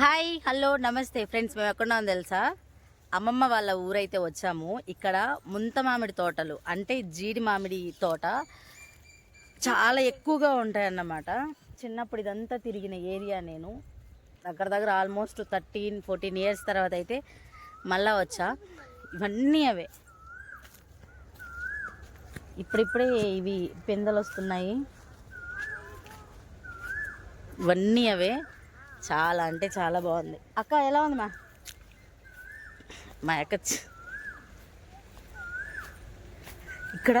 Hi hello నమస్తే. Friends మేము ఎక్కడున్నాం తెలుసా? అమ్మమ్మ వాళ్ళ ఊరైతే వచ్చాము. ఇక్కడ ముంత మామిడి తోటలు అంటే జీడి మామిడి తోట చాలా ఎక్కువగా ఉంటాయన్నమాట. చిన్నప్పుడు ఇదంతా తిరిగిన ఏరియా నేను. దగ్గర దగ్గర ఆల్మోస్ట్ థర్టీన్ ఫోర్టీన్ ఇయర్స్ తర్వాత అయితే మళ్ళా వచ్చా. ఇవన్నీ అవే. ఇప్పుడిప్పుడే ఇవి పిందెలు వస్తున్నాయి ఇవన్నీ అవే. చాలా అంటే చాలా బాగుంది. అక్క ఎలా ఉంది మా? మా అక్క ఇక్కడ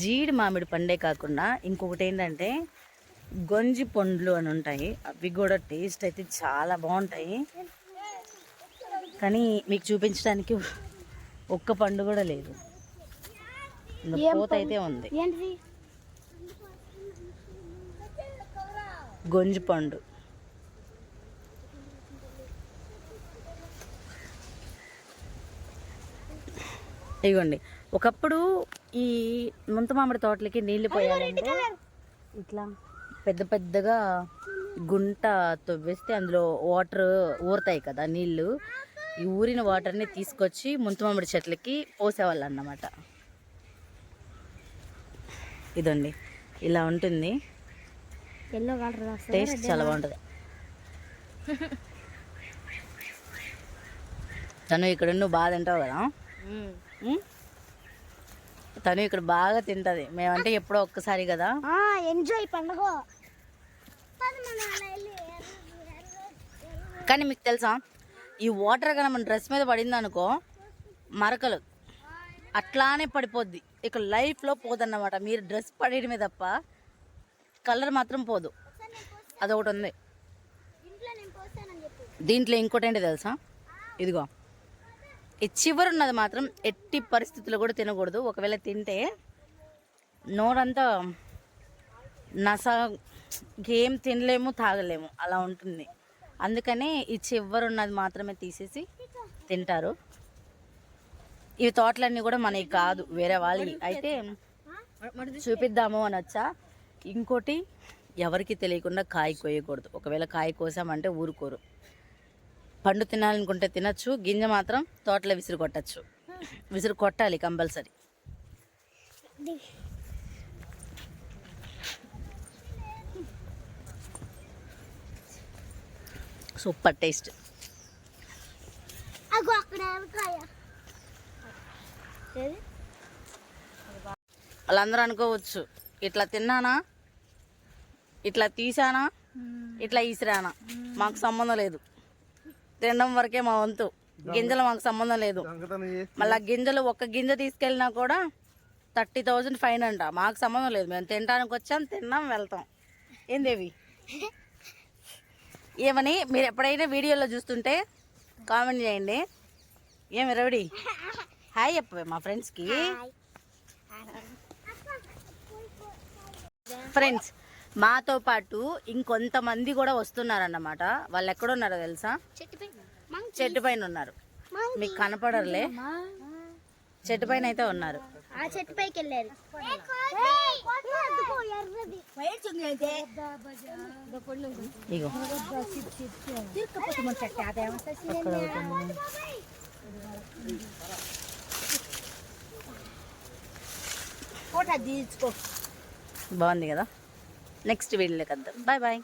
జీడి మామిడి పండే కాకుండా ఇంకొకటి ఏంటంటే గొంజి పండ్లు అని ఉంటాయి. అవి కూడా టేస్ట్ అయితే చాలా బాగుంటాయి. కానీ మీకు చూపించడానికి ఒక్క పండు కూడా లేదు. పూత అయితే ఉంది. గొంజి పండు. ఇగోండి. ఒకప్పుడు ఈ ముంత మామిడి తోటలకి నీళ్ళు పోయాలంటే ఇట్లా పెద్ద పెద్దగా గుంట తవ్వేస్తే అందులో వాటర్ ఊరుతాయి కదా నీళ్ళు ఈ ఊరిన వాటర్ని తీసుకొచ్చి ముంత మామిడి చెట్లకి పోసేవాళ్ళు అన్నమాట ఇదండి. ఇలా ఉంటుంది. ఎల్లో కలర్ రాస్తా టేస్ట్ చాలా బాగుంటుంది. తను ఇక్కడ నువ్వు బాగా తింటావు కదా? తను ఇక్కడ బాగా తింటది. మేమంటే ఎప్పుడో ఒక్కసారి కదా. ఎంజాయ్ పండుగ. కానీ మీకు తెలుసా? ఈ వాటర్ కానీ మన డ్రెస్ మీద పడింది అనుకో మరకలు. అట్లానే పడిపోద్ది. ఇక లైఫ్లో పోదన్నమాట. మీరు డ్రెస్ పడేయడమే తప్ప కలర్ మాత్రం పోదు. అదొకటి ఉంది. దీంట్లో ఇంకోటి ఏంటి తెలుసా? ఇదిగో. ఈ చివరి ఉన్నది మాత్రం ఎట్టి పరిస్థితుల్లో కూడా తినకూడదు. ఒకవేళ తింటే నోరంతా నస ఏం తినలేము తాగలేము. అలా ఉంటుంది. అందుకనే ఈ చివరి ఉన్నది మాత్రమే తీసేసి తింటారు. ఇవి తోటలన్నీ కూడా మనకి కాదు వేరే వాళ్ళవి అయితే చూపిద్దాము అని వచ్చా. ఇంకోటి ఎవరికి తెలియకుండా కాయ కోయకూడదు. ఒకవేళ కాయ కోసామంటే ఊరుకోరు. పండు తినాలనుకుంటే తినచ్చు గింజ మాత్రం తోటలో విసిరి కొట్టచ్చు. విసిరి కొట్టాలి కంపల్సరీ. Super taste. వాళ్ళందరూ అనుకోవచ్చు ఇట్లా తిన్నానా? ఇట్లా తీసానా ఇట్లా ఈసిరానా మాకు సంబంధం లేదు. తినడం వరకే మా వంతు. గింజలు మాకు సంబంధం లేదు. మళ్ళీ గింజలు ఒక్క గింజ తీసుకెళ్ళినా కూడా థర్టీ థౌజండ్ ఫైన్ అంట. మాకు సంబంధం లేదు. మేము తినడానికి వచ్చాం తిన్నాం వెళ్తాం. ఏందేవి ఏమని? మీరు ఎప్పుడైనా వీడియోలో చూస్తుంటే కామెంట్ చేయండి. ఏమి రవిడి? హాయ్ చెప్పవే మా ఫ్రెండ్స్కి. ఫ్రెండ్స్ మాతో పాటు ఇంకొంతమంది కూడా వస్తున్నారన్నమాట. వాళ్ళు ఎక్కడున్నారో తెలుసా? చెట్టు పైన ఉన్నారు. మీకు కనపడరులే. చెట్టు పైన అయితే ఉన్నారు. ఆ చెట్టు పైకి వెళ్ళారు. ఇగో. బాగుంది కదా? నెక్స్ట్ వీడియోకి వద్దాం. Bye bye